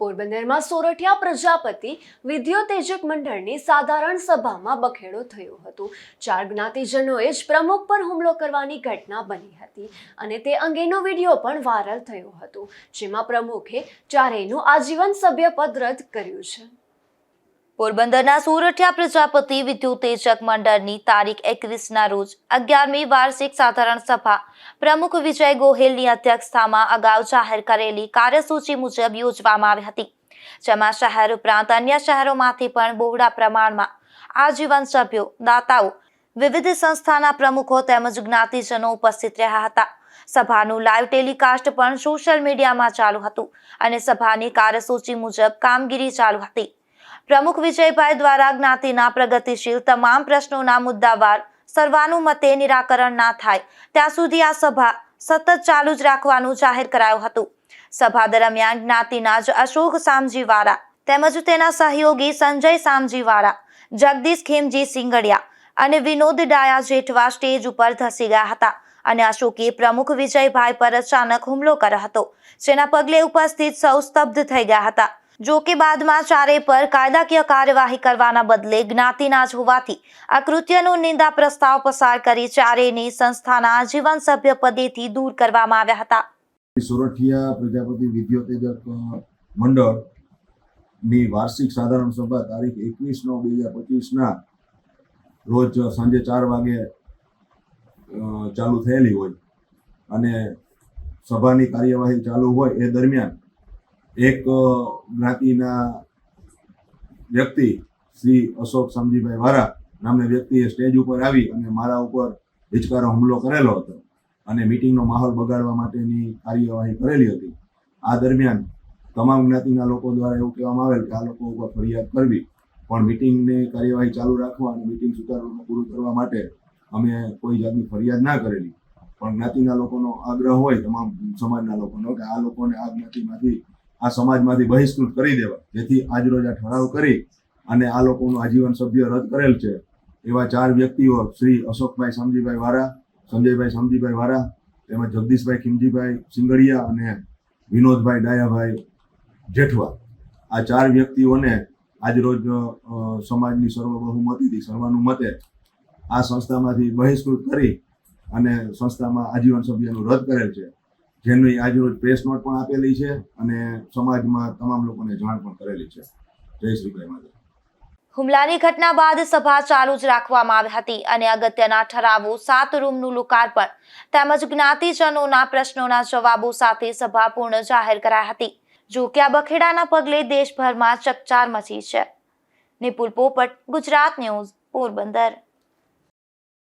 પોરબંદરમાં સોરઠિયા પ્રજાપતિ વિદ્યોતેજક મંડળની સાધારણ સભામાં બખેડો થયો હતો. ચાર જ્ઞાતિજનોએ જ પ્રમુખ પર હુમલો કરવાની ઘટના બની હતી અને તે અંગેનો વીડિયો પણ વાયરલ થયો હતો, જેમાં પ્રમુખે ચારેયનું આજીવન સભ્યપદ રદ કર્યું છે. પોરબંદરના સુરઠિયા પ્રજાપતિ વિદ્યુતેજક મંડળની તારીખ એકવીસના રોજ અગિયારમી વાર્ષિક સાધારણ સભા. પ્રમુખ વિજય ગોહિલની અધ્યક્ષતામાં અગાઉ જાહેર કરેલી કાર્યસૂચિ મુજબ યોજવામાં આવી હતી. જેમાં શહેર ઉપરાંત અન્ય શહેરોમાંથી પણ બહોળા પ્રમાણમાં આજીવન સભ્યો, દાતાઓ, વિવિધ સંસ્થાના પ્રમુખો તેમજ જ્ઞાતિજનો ઉપસ્થિત રહ્યા હતા. સભાનું લાઈવ ટેલિકાસ્ટ પણ સોશિયલ મીડિયામાં ચાલુ હતું અને સભાની કાર્યસૂચિ મુજબ કામગીરી ચાલુ હતી. પ્રમુખ વિજયભાઈ દ્વારા જ્ઞાતિના પ્રગતિશીલ તમામ પ્રશ્નોના મુદ્દાવાર સર્વાનુમતે નિરાકરણ ના થાય. ત્યાં સુધી આ સભા સતત ચાલુ જ રાખવાનું જાહેર કરાયું હતું. સભા દરમિયાન જ્ઞાતિના જ અશોક સામજીવાળા તેમજ તેના સહયોગી સંજય સામજીવાળા, જગદીશ ખેમજી સિંગડિયા અને વિનોદ ડાયા જેઠવા સ્ટેજ ઉપર ધસી ગયા હતા અને અશોકે પ્રમુખ વિજયભાઈ પર અચાનક હુમલો કર્યો હતો, જેના પગલે ઉપસ્થિત સૌ સ્તબ્ધ થઈ ગયા હતા. જો કે બાદમાં ચારે પર કાયદાકીય કાર્યવાહી કરવાના બદલે જ્ઞાતિના જ હોવાથી આ કૃત્યનો નિંદા પ્રસ્તાવ પસાર કરી ચારેયની સંસ્થાના જીવન સભ્ય પદેથી દૂર કરવામાં આવ્યા હતા. સોરઠિયા પ્રજાપતિ વિદ્યોતેજક મંડળની વાર્ષિક સાધારણ સભા તારીખ એકવીસ નવ બે હજાર પચીસના રોજ સાંજે ચાર વાગે ચાલુ થયેલી હોય અને સભાની કાર્યવાહી ચાલુ હોય એ દરમિયાન એક જ્ઞાતિના વ્યક્તિ શ્રી અશોક સમજીભાઈ વારા નામના વ્યક્તિએ સ્ટેજ ઉપર આવી અને મારા ઉપર હિચકારો હુમલો કરેલો હતો અને મિટિંગનો માહોલ બગાડવા માટેની કાર્યવાહી કરેલી હતી. આ દરમિયાન તમામ જ્ઞાતિના લોકો દ્વારા એવું કહેવામાં આવેલ કે આ લોકો ઉપર ફરિયાદ કરવી, પણ મિટિંગને કાર્યવાહી ચાલુ રાખવા અને મિટિંગ સુચારુરૂપે પૂરું કરવા માટે અમે કોઈ જાતની ફરિયાદ ના કરેલી. પણ જ્ઞાતિના લોકોનો આગ્રહ હોય, તમામ સમાજના લોકોનો, કે આ લોકોને આ જ્ઞાતિમાંથી આ સમાજમાંથી બહિષ્કૃત કરી દેવા. જેથી આજરોજ આ ઠરાવ કરી અને આ લોકોનું આજીવન સભ્ય રદ કરેલ છે. એવા ચાર વ્યક્તિઓ શ્રી અશોકભાઈ સમજીભાઈ વારા, સંજયભાઈ સમજીભાઈ વારા, તેમજ જગદીશભાઈ ખીમજીભાઈ સિંગડિયા અને વિનોદભાઈ ડાયાભાઈ જેઠવા. આ ચાર વ્યક્તિઓને આજરોજ સમાજની સર્વબહુમતીથી સર્વાનુમતે આ સંસ્થામાંથી બહિષ્કૃત કરી અને સંસ્થામાં આજીવન સભ્યનું રદ કરેલ છે. જેની આજરોજ પ્રેસ નોટ પણ આપેલી છે અને સમાજમાં તમામ લોકોને જાણ પણ કરેલી છે. જય શ્રી કૃષ્ણ હુમલાની ઘટના બાદ સભા ચાલુ જ રાખવામાં આવી હતી અને અગત્યના ઠરાવો સાત રૂમનું લોકાર્પણ તેમજ જ્ઞાતિજનોના પ્રશ્નોના જવાબો સાથે સભા પૂર્ણ જાહેર કરાઈ હતી. જો કે આ બખેડાના પગલે દેશભરમાં ચકચાર મચી છે. નિપુલ પોપટ, ગુજરાત ન્યૂઝ, પોરબંદર.